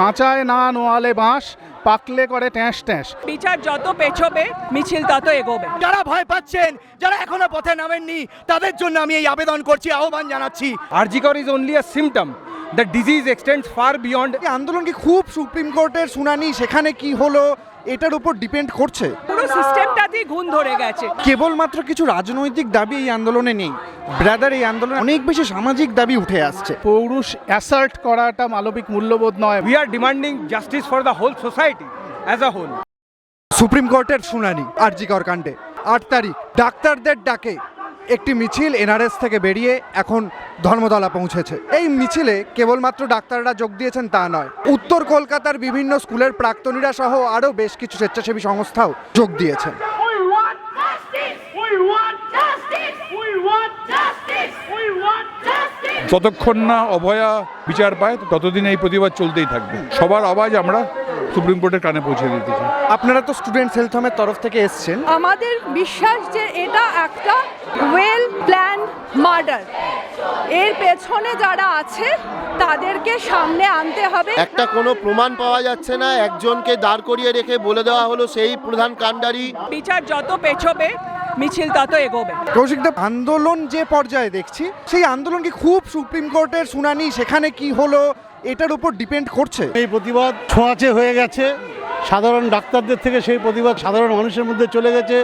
কাঁচায় না নোয়ালে বাঁশ পাকলে করে ট্যাঁস ট্যাঁস বিচার যত পেছবে মিছিল তত এগোবে। যারা ভয় পাচ্ছেন যারা এখনও পথে নামেননি তাদের জন্য আমি এই আবেদন করছি আহ্বান জানাচ্ছি। RG Kar is only a symptom. The disease extends far beyond এই আন্দোলন কি খুব সুপ্রিম কোর্টের শুনানি? সেখানে কি হলো? এটার উপর ডিপেন্ড করছে। পুরো সিস্টেমটাতেই ঘুণ ধরে গেছে। কেবলমাত্র কিছু রাজনৈতিক দাবি এই আন্দোলনে নেই। ব্রাদার এই আন্দোলনে অনেক বেশি সামাজিক দাবি উঠে আসছে। পৌরুষ অ্যাসাল্ট করাটা মানবিক মূল্যবোধ নয়। We are demanding justice for the whole society as a whole supreme কোর্টের শুনানি আরজিকর কাণ্ডে। আট তারিখ ডাক্তারদের ডাকে। একটি মিছিল এনআরএস থেকে বেরিয়ে এখন ধর্মতলা পৌঁছেছে এই মিছিলে কেবলমাত্র ডাক্তাররা যোগ দিয়েছেন তা নয় উত্তর কলকাতার বিভিন্ন স্কুলের প্রাক্তনীরা সহ আরও বেশ কিছু স্বেচ্ছাসেবী সংস্থাও যোগ দিয়েছেন We want justice! We want justice! We want justice! We want justice! যতক্ষণ না অভয়া বিচার পায় ততদিন এই প্রতিবাদ চলতেই থাকবে সবার আওয়াজ আমরা সুপ্রিম কোর্টের কানে পৌঁছে দিতে চাই। আপনারা তো স্টুডেন্ট হেলথ হোমের তরফ থেকে এসছেন। আমাদের বিশ্বাস যে এটা একটা ওয়েল প্ল্যান মার্ডার এর পেছনে যারা আছে তাদেরকে সামনে আনতে হবে। একটা কোনো প্রমাণ পাওয়া যাচ্ছে না একজনকে দাঁড় করিয়ে রেখে বলে দেওয়া হলো সেই প্রধান কাণ্ডারি। বিচার যত পেছবে মিছিল তত এগোবে। কৌশিকদেব আন্দোলন যে পর্যায়ে দেখছি সেই আন্দোলন কি খুব সুপ্রিম কোর্টের শুনানি? সেখানে কি হলো? এটার উপর ডিপেন্ড করছে? এই প্রতিবাদ ছোঁয়াচে হয়ে গেছে। সাধারণ ডাক্তারদের থেকে সেই প্রতিবাদ সাধারণ মানুষের মধ্যে চলে গেছে।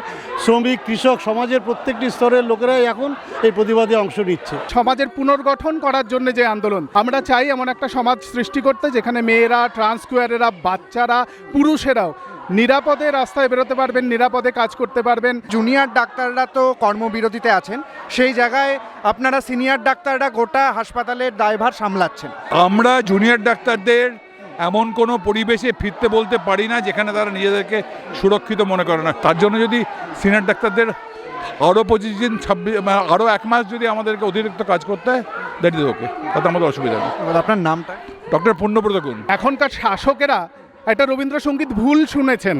শ্রমিক কৃষক সমাজের প্রত্যেকটি স্তরের লোকেরাই এখন এই প্রতিবাদে অংশ নিচ্ছে। সমাজের পুনর্গঠন করার জন্য যে আন্দোলন আমরা চাই এমন একটা সমাজ সৃষ্টি করতে যেখানে মেয়েরা ট্রান্সকুয়ারেরা বাচ্চারা পুরুষেরাও নিরাপদে রাস্তায় বেরোতে পারবেন নিরাপদে কাজ করতে পারবেন। জুনিয়র ডাক্তাররা তো কর্মবিরতিতে আছেন। সেই জায়গায় আপনারা সিনিয়র ডাক্তাররা গোটা হাসপাতালের দায়ভার সামলাচ্ছেন। আমরা জুনিয়র ডাক্তারদের এমন কোনো পরিবেশে ফিরতে বলতে পারি না যেখানে তারা নিজেদেরকে সুরক্ষিত মনে করে না। তার জন্য যদি সিনিয়র ডাক্তারদের আরও পঁচিশ দিন ছাব্বিশ আরও এক মাস যদি আমাদেরকে অতিরিক্ত কাজ করতে হয় দ্যাট ইজ ওকে তাতে আমাদের অসুবিধা নেই। আপনার নামটা? ডক্টর পূর্ণব্রত গুণ। এখনকার শাসকেরা একটা রবীন্দ্রসঙ্গীত ভুল শুনেছেন।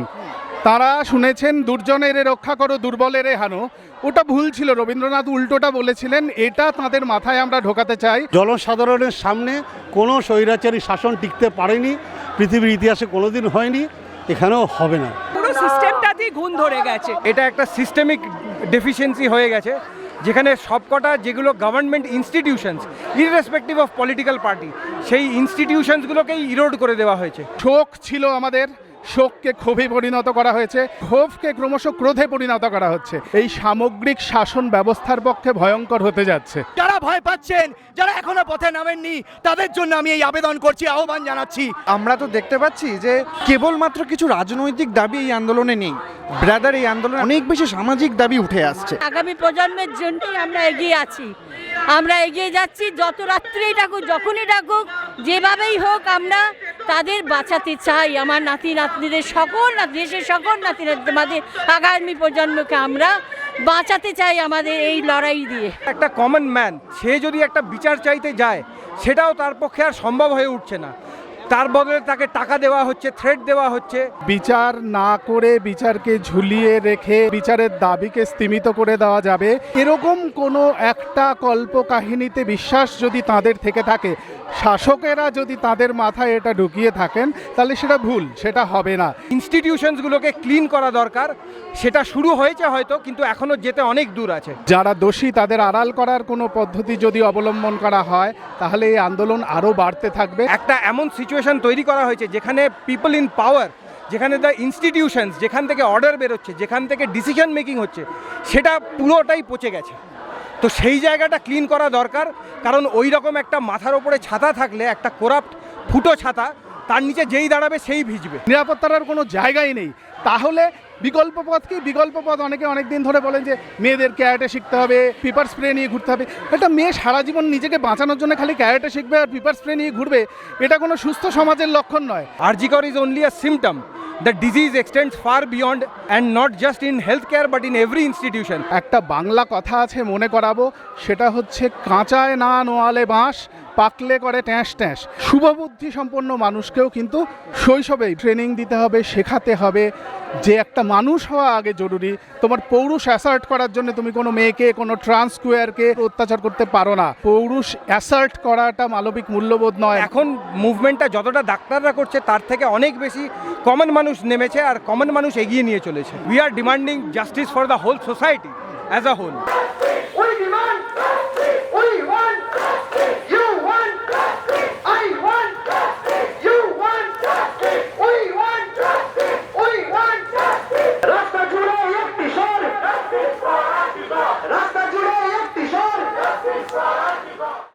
তারা শুনেছেন দুর্জনের রক্ষা করো দুর্বলের হানো। ওটা ভুল ছিল রবীন্দ্রনাথ উল্টোটা বলেছিলেন এটা তাদের মাথায় আমরা ঢোকাতে চাই। জনসাধারণের সামনে কোনো স্বৈরাচারী শাসন টিকতে পারেনি পৃথিবীর ইতিহাসে কোনোদিন হয়নি এখানেও হবে না। পুরো সিস্টেমটাতেই ঘুণ ধরে গেছে। এটা একটা সিস্টেমিক ডেফিসিয়েন্সি হয়ে গেছে যেখানে সবকটা যেগুলো government institutions irrespective of political party সেই ইনস্টিটিউশনসগুলোকেই ইরোড করে দেওয়া হয়েছে। শোক ছিল আমাদের শোককে ক্ষোভে পরিণত করা হয়েছে। ক্ষোভকে ক্রমশ ক্রোধে পরিণত করা হচ্ছে। এই সামগ্রিক শাসন ব্যবস্থার পক্ষে ভয়ঙ্কর হতে যাচ্ছে। যারা ভয় পাচ্ছেন যারা এখনও পথে নামেননি তাদের জন্য আমি এই আবেদন করছি আহ্বান জানাচ্ছি। আমরা তো দেখতে পাচ্ছি যে কেবলমাত্র কিছু রাজনৈতিক দাবি এই আন্দোলনে নেই। ব্রাদার এই আন্দোলনে অনেক বেশি সামাজিক দাবি উঠে আসছে। আগামী প্রজন্মের জন্যই আমরা এগিয়ে আছি। আমরা এগিয়ে যাচ্ছি যত রাত্রেই ডাকুক যখনই ডাকুক যেভাবেই হোক আমরা তাদের বাঁচাতে চাই। আমার নাতি নাতনিদের সকল নাতি দেশের সকল নাতি নাতনিদের আগামী প্রজন্মকে আমরা বাঁচাতে চাই আমাদের এই লড়াই দিয়ে। একটা কমন ম্যান সে যদি একটা বিচার চাইতে যায় সেটাও তার পক্ষে আর সম্ভব হয়ে উঠছে না। তার বদলে তাকে টাকা দেওয়া হচ্ছে থ্রেট দেওয়া হচ্ছে। বিচার না করে বিচারকে ঝুলিয়ে রেখে বিচারের দাবিকে স্তীমিত করে দেওয়া যাবে। এরকম কোনো একটা কল্প কাহিনীতে বিশ্বাস যদি তাদের থেকে থাকে শাসকেরা যদি তাদের মাথায় এটা ঢুকিয়ে থাকেন, তাহলে সেটা ভুল, সেটা হবে না। ইনস্টিটিউশনসগুলোকে ক্লিন করা দরকার। সেটা শুরু হয়েছে হয়তো, কিন্তু এখনও যেতে অনেক দূর আছে। যারা দোষী, তাদের আড়াল করার কোনো পদ্ধতি যদি অবলম্বন করা হয়, তাহলে এই আন্দোলন আরও বাড়তে থাকবে। একটা এমন সিচুয়েশন তৈরি করা হয়েছে, যেখানে পিপল ইন পাওয়ার যেখানে দ্য ইনস্টিটিউশনস যেখান থেকে অর্ডার বেরোচ্ছে, যেখান থেকে ডিসিশন মেকিং হচ্ছে, সেটা পুরোটাই পচে গেছে। তো সেই জায়গাটা ক্লিন করা দরকার কারণ ওই রকম একটা মাথার ওপরে ছাতা থাকলে একটা কোরাপ্ট ফুটো ছাতা তার নিচে যেই দাঁড়াবে সেই ভিজবে। নিরাপত্তার আর কোনো জায়গাই নেই। তাহলে বিকল্প পথ কি? বিকল্প পথ অনেকে অনেক দিন ধরে বলেন যে মেয়েদের ক্যারেটে শিখতে হবে পেপার স্প্রে নিয়ে ঘুরতে হবে। একটা মেয়ে সারা জীবন নিজেকে বাঁচানোর জন্য খালি ক্যারেটে শিখবে আর পেপার স্প্রে নিয়ে ঘুরবে এটা কোনো সুস্থ সমাজের লক্ষণ নয়। Arjikor is only a symptom. The disease extends far beyond and not just in healthcare but in every institution. একটা বাংলা কথা আছে মনে করাবো সেটা হচ্ছে কাঁচায় না নোয়ালে বাঁশ পাকলে করে ট্যাঁস ট্যাঁস শুভবুদ্ধি সম্পন্ন মানুষকেও কিন্তু শৈশবেই ট্রেনিং দিতে হবে, শেখাতে হবে যে একটা মানুষ হওয়া আগে জরুরি। তোমার পৌরুষ অ্যাসার্ট করার জন্য তুমি কোনো মেয়েকে, কোনো ট্রান্স স্কোয়ারকে অত্যাচার করতে পারো না। পৌরুষ অ্যাসার্ট করাটা মানবিক মূল্যবোধ নয়। এখন মুভমেন্টটা যতটা ডাক্তাররা করছে, তার থেকে অনেক বেশি কমন মানুষ নেমেছে আর কমন মানুষ এগিয়ে নিয়ে চলেছে। We are demanding justice for the whole society as a whole